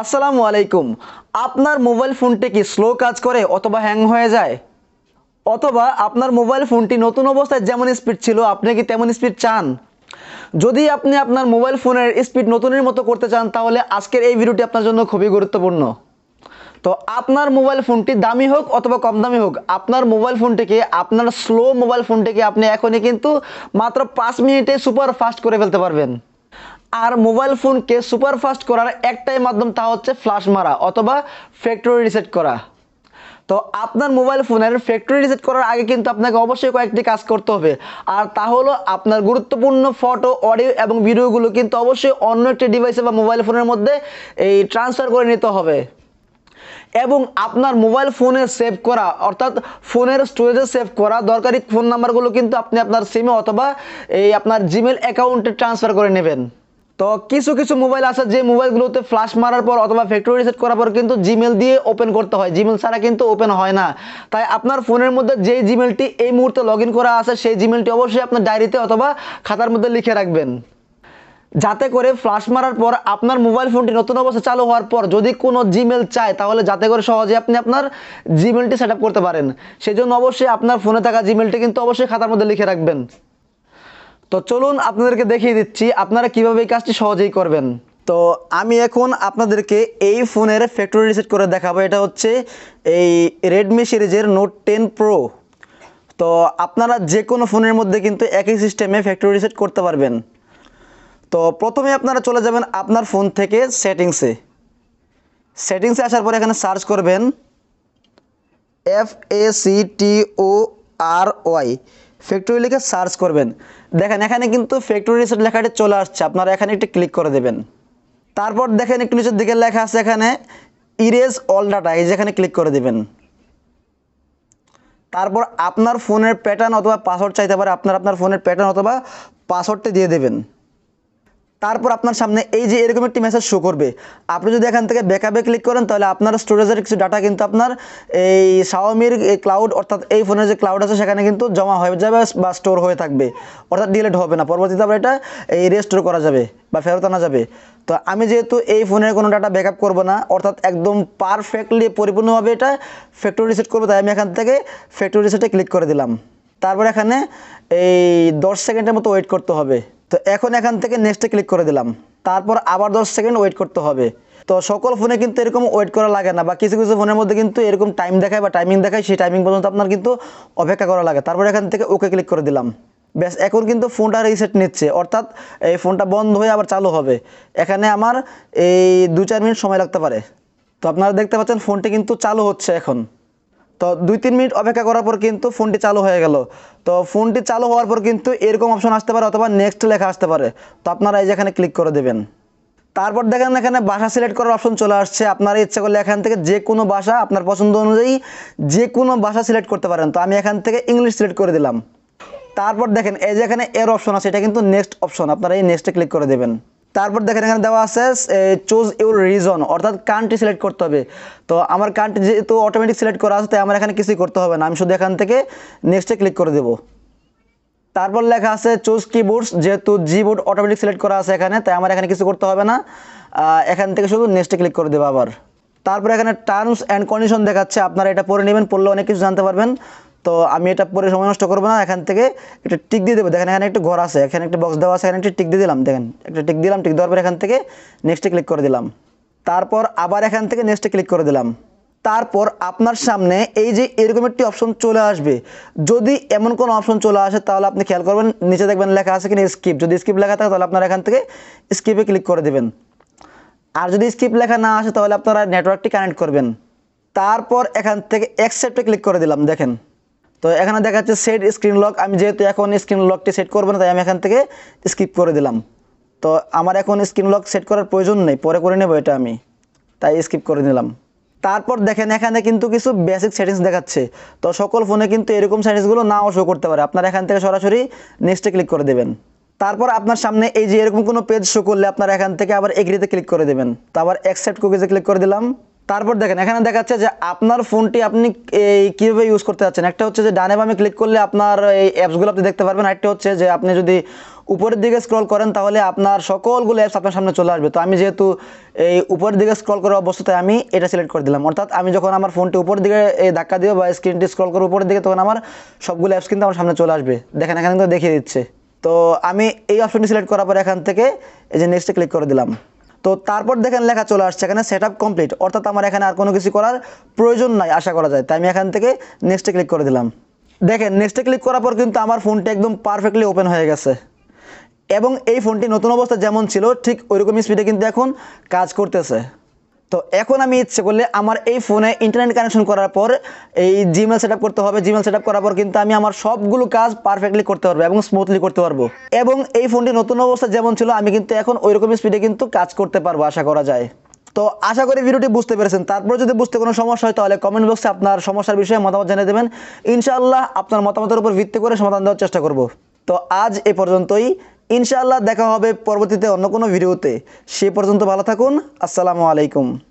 আসসালামু আলাইকুম। আপনার মোবাইল ফোনটি কি স্লো কাজ করে অথবা হ্যাং হয়ে যায়? অথবা আপনার মোবাইল ফোনটি নতুন অবস্থায় যেমন স্পিড ছিল, আপনি কি তেমন স্পিড চান? যদি আপনি আপনার মোবাইল ফোনের স্পিড নতুনের মতো করতে চান, তাহলে আজকের এই ভিডিওটি আপনার জন্য খুবই গুরুত্বপূর্ণ। তো আপনার মোবাইল ফোনটি দামি হোক অথবা কম দামি হোক, আপনার মোবাইল ফোনটিকে, আপনার স্লো মোবাইল ফোনটিকে আপনি এখনই কিন্তু মাত্র পাঁচ মিনিটে সুপার ফাস্ট করে ফেলতে পারবেন। আর মোবাইল ফোনকে সুপার ফাস্ট করার একটাই মাধ্যম তা হচ্ছে ফ্লাশ মারা অথবা ফ্যাক্টরি রিসেট করা। তো আপনার মোবাইল ফোনের ফ্যাক্টরি রিসেট করার আগে কিন্তু আপনাকে অবশ্যই কয়েকটি কাজ করতে হবে। আর তা হলো আপনার গুরুত্বপূর্ণ ফটো, অডিও এবং ভিডিওগুলো কিন্তু অবশ্যই অন্য একটি ডিভাইসে বা মোবাইল ফোনের মধ্যে এই ট্রান্সফার করে নিতে হবে। এবং আপনার মোবাইল ফোনে সেভ করা, অর্থাৎ ফোনের স্টোরেজে সেভ করা দরকারি ফোন নাম্বারগুলো কিন্তু আপনি আপনার সিমে অথবা এই আপনার জিমেল অ্যাকাউন্টে ট্রান্সফার করে নেবেন। তো কিছু কিছু মোবাইল আছে যে মোবাইলগুলোতে ফ্লাশ মারার পর অথবা ফ্যাক্টরি রিসেট করার পর কিন্তু জিমেল দিয়ে ওপেন করতে হয়। জিমেল ছাড়া কিন্তু ওপেন হয় না। তাই আপনার ফোনের মধ্যে যেই জিমেলটি এই মুহূর্তে লগ করা আছে, সেই জিমেলটি অবশ্যই আপনার ডায়েরিতে অথবা খাতার মধ্যে লিখে রাখবেন। যাতে করে ফ্লাশ মারার পর আপনার মোবাইল ফোনটি নতুন অবস্থা চালু হওয়ার পর যদি কোনো জিমেল চায়, তাহলে যাতে করে সহজে আপনি আপনার জিমেলটি সেট করতে পারেন। সেই জন্য অবশ্যই আপনার ফোনে থাকা জিমেলটি কিন্তু অবশ্যই খাতার মধ্যে লিখে রাখবেন। তো চলুন আপনাদেরকে দেখিয়ে দিচ্ছি, আপনারা কীভাবে এই কাজটি সহজেই করবেন। তো আমি এখন আপনাদেরকে এই ফোনের ফ্যাক্টরি রিসেট করে দেখাবো, এটা হচ্ছে এই রেডমি সিরিজের নোট টেন প্রো তো আপনারা যে কোনো ফোনের মধ্যে কিন্তু একই সিস্টেমে ফ্যাক্টরি রিসেট করতে পারবেন। তো প্রথমে আপনারা চলে যাবেন আপনার ফোন থেকে সেটিংসে সেটিংসে আসার পরে এখানে সার্চ করবেন F A C T O R Y factory লিখে সার্চ করবেন। দেখেন, এখানে কিন্তু ফ্যাক্টরি রিসেট লেখাটি চলে আসছে। আপনারা এখানে একটু ক্লিক করে দেবেন। তারপর দেখেন, একটু নিচের দিকে লেখা আছে এখানে ইরেজ অল ডাটা এই যেখানে ক্লিক করে দেবেন। তারপর আপনার ফোনের প্যাটার্ন অথবা পাসওয়ার্ড চাইতে পারে, আপনার আপনার ফোনের প্যাটার্ন অথবা পাসওয়ার্ডটি দিয়ে দেবেন। তারপর আপনার সামনে এই যে এরকম একটি মেসেজ শো করবে। আপনি যদি এখান থেকে ব্যাকআপে ক্লিক করেন, তাহলে আপনার স্টোরেজের কিছু ডাটা কিন্তু আপনার এই শাওমির ক্লাউড অর্থাৎ এই ফোনের যে ক্লাউড আছে, সেখানে কিন্তু জমা হয়ে যাবে বা স্টোর হয়ে থাকবে। অর্থাৎ ডিলেট হবে না। পরবর্তীতে আবার এটা এই রেস্টোর করা যাবে বা ফেরত আনা যাবে। তো আমি যেহেতু এই ফোনের কোনো ডাটা ব্যাকআপ করব না, অর্থাৎ একদম পারফেক্টলি পরিপূর্ণভাবে এটা ফ্যাক্টরি রিসেট করব, তাই আমি এখান থেকে ফ্যাক্টরি রিসেটে ক্লিক করে দিলাম। তারপর এখানে এই দশ সেকেন্ডের মতো ওয়েট করতে হবে। তো এখন এখান থেকে নেক্সটে ক্লিক করে দিলাম। তারপর আবার দশ সেকেন্ড ওয়েট করতে হবে। তো সকল ফোনে কিন্তু এরকম ওয়েট করা লাগে না, বা কিছু কিছু ফোনের মধ্যে কিন্তু এরকম টাইম দেখায় বা টাইমিং দেখায়, সেই টাইমিং পর্যন্ত আপনার কিন্তু অপেক্ষা করা লাগে। তারপর এখান থেকে ওকে ক্লিক করে দিলাম। ব্যাস, এখন কিন্তু ফোনটা রিসেট নিচ্ছে। অর্থাৎ এই ফোনটা বন্ধ হয়ে আবার চালু হবে। এখানে আমার এই দু চার মিনিট সময় লাগতে পারে। তো আপনারা দেখতে পাচ্ছেন ফোনটি কিন্তু চালু হচ্ছে এখন। তো দুই, তিন মিনিট অপেক্ষা করার পর কিন্তু ফোনটি চালু হয়ে গেল। তো ফোনটি চালু হওয়ার পর কিন্তু এরকম অপশন আসতে পারে অথবা নেক্সট লেখা আসতে পারে। তো আপনারা এই যেখানে ক্লিক করে দেবেন। তারপর দেখেন এখানে ভাষা সিলেক্ট করার অপশন চলে আসছে। আপনারা ইচ্ছা করলে এখান থেকে যে কোনো ভাষা আপনার পছন্দ অনুযায়ী যে কোনো ভাষা সিলেক্ট করতে পারেন। তো আমি এখান থেকে ইংলিশ সিলেক্ট করে দিলাম। তারপর দেখেন এই যে এখানে এর অপশন আছে, এটা কিন্তু নেক্সট অপশন আপনারা এই নেক্সটে ক্লিক করে দেবেন। তারপর দেখেন এখানে দেওয়া আছে চুজ ইউর রিজন অর্থাৎ কান্ট্রি সিলেক্ট করতে হবে। তো আমার কান্ট্রি যেহেতু অটোমেটিক সিলেক্ট করা আছে, তাই আমার এখানে কিছুই করতে হবে না। আমি শুধু এখান থেকে নেক্সটে ক্লিক করে দেবো। তারপর লেখা আছে চুজ কিবোর্ডস যেহেতু জিবোর্ড অটোমেটিক সিলেক্ট করা আছে এখানে, তাই আমার এখানে কিছু করতে হবে না। এখান থেকে শুধু নেক্সটে ক্লিক করে দেবো আবার। তারপর এখানে টার্মস অ্যান্ড কন্ডিশন দেখাচ্ছে, আপনারা এটা পড়ে নেবেন, পড়লে অনেক কিছু জানতে পারবেন। তো আমি এটা পরে সময় নষ্ট করব না, এখান থেকে একটা টিক দিয়ে দেবো। দেখেন এখানে একটা ঘর আছে, এখানে একটা বক্স দেওয়া আছে, এখানে একটা টিক দিয়ে দিলাম, দেখেন। একটা টিক দিলাম, টিক দেওয়ার পর এখান থেকে নেক্সটে ক্লিক করে দিলাম। তারপর আবার এখান থেকে নেক্সটে ক্লিক করে দিলাম। তারপর আপনার সামনে এই যে এরকম একটি অপশন চলে আসবে। যদি এমন কোনো অপশন চলে আসে, তাহলে আপনি খেয়াল করবেন, নিচে দেখবেন লেখা আছে কিনা স্কিপ যদি স্কিপ লেখা থাকে, তাহলে আপনারা এখান থেকে স্কিপে ক্লিক করে দেবেন। আর যদি স্কিপ লেখা না আসে, তাহলে আপনারা নেটওয়ার্কটি কানেক্ট করবেন। তারপর এখান থেকে অ্যাকসেপ্টে ক্লিক করে দিলাম, দেখেন। তো এখানে দেখা যাচ্ছে সেট স্ক্রিন লক আমি যেহেতু এখন স্ক্রিন লকটি সেট করব না, তাই আমি এখান থেকে স্কিপ করে দিলাম। তো আমার এখন স্ক্রিন লক সেট করার প্রয়োজন নেই, পরে করে নেব এটা আমি। তাই স্কিপ করে নিলাম। তারপর দেখেন, এখানে কিন্তু কিছু বেসিক সেটিংস দেখাচ্ছে। তো সকল ফোনে কিন্তু এরকম সেটিংসগুলো নাও শো করতে পারে। আপনার এখান থেকে সরাসরি নেক্সটে ক্লিক করে দেবেন। তারপর আপনার সামনে এই যে এরকম কোনো পেজ শো করলে আপনার এখান থেকে আবার এগ্রিতে ক্লিক করে দেবেন। তো আবার অ্যাকসেপ্ট কুকিজে ক্লিক করে দিলাম। তারপর দেখেন, এখানে দেখাচ্ছে যে আপনার ফোনটি আপনি এই কীভাবে ইউজ করতে যাচ্ছেন। একটা হচ্ছে যে ডানে বামে ক্লিক করলে আপনার এই অ্যাপসগুলো আপনি দেখতে পারবেন একটা হচ্ছে যে আপনি যদি উপরের দিকে স্ক্রল করেন তাহলে আপনার সকলগুলো অ্যাপস আপনার সামনে চলে আসবে। তো আমি যেহেতু এই উপরের দিকে স্ক্রল করার অবস্থায় আমি এটা সিলেক্ট করে দিলাম। অর্থাৎ আমি যখন আমার ফোনটি উপরের দিকে এই ধাক্কা দিব বা স্ক্রিনটি স্ক্রল করে উপরের দিকে, তখন আমার সবগুলো অ্যাপস কিন্তু আমার সামনে চলে আসবে। দেখেন, এখানে কিন্তু দেখিয়ে দিচ্ছে। তো আমি এই অপশনটি সিলেক্ট করার পর এখান থেকে এই যে নেক্সটে ক্লিক করে দিলাম। তো তারপর দেখেন লেখা চলে আসছে, এখানে সেট আপ কমপ্লিট অর্থাৎ আমার এখানে আর কোনো কিছু করার প্রয়োজন নাই, আশা করা যায়। তাই আমি এখান থেকে নেক্সটে ক্লিক করে দিলাম। দেখেন নেক্সটে ক্লিক করার পর কিন্তু আমার ফোনটা একদম পারফেক্টলি ওপেন হয়ে গেছে। এবং এই ফোনটি নতুন অবস্থা যেমন ছিল, ঠিক ওইরকম স্পিডে কিন্তু এখন কাজ করতেছে। তো এখন আমি ইচ্ছে করলে আমার এই ফোনে ইন্টারনেট কানেকশন করার পর এই জিমেল সেট করতে হবে। জিমেল সেট করার পর কিন্তু আমি আমার সবগুলো কাজ পারফেক্টলি করতে পারব এবং স্মুথলি করতে পারব। এবং এই ফোনটি নতুন অবস্থা যেমন ছিল, আমি কিন্তু এখন ওইরকম স্পিডে কিন্তু কাজ করতে পারব আশা করা যায়। তো আশা করি ভিডিওটি বুঝতে পেরেছেন। তারপর যদি বুঝতে কোনো সমস্যা হয়, তাহলে কমেন্ট বক্সে আপনার সমস্যার বিষয়ে মতামত জানিয়ে দেবেন। ইনশাআল্লাহ আপনার মতামতের উপর ভিত্তি করে সমাধান দেওয়ার চেষ্টা করব। তো আজ এ পর্যন্তই। ইনশাআল্লাহ দেখা হবে পরবর্তীতে অন্য কোনো ভিডিওতে। সে পর্যন্ত ভালো থাকুন। আসসালামু আলাইকুম।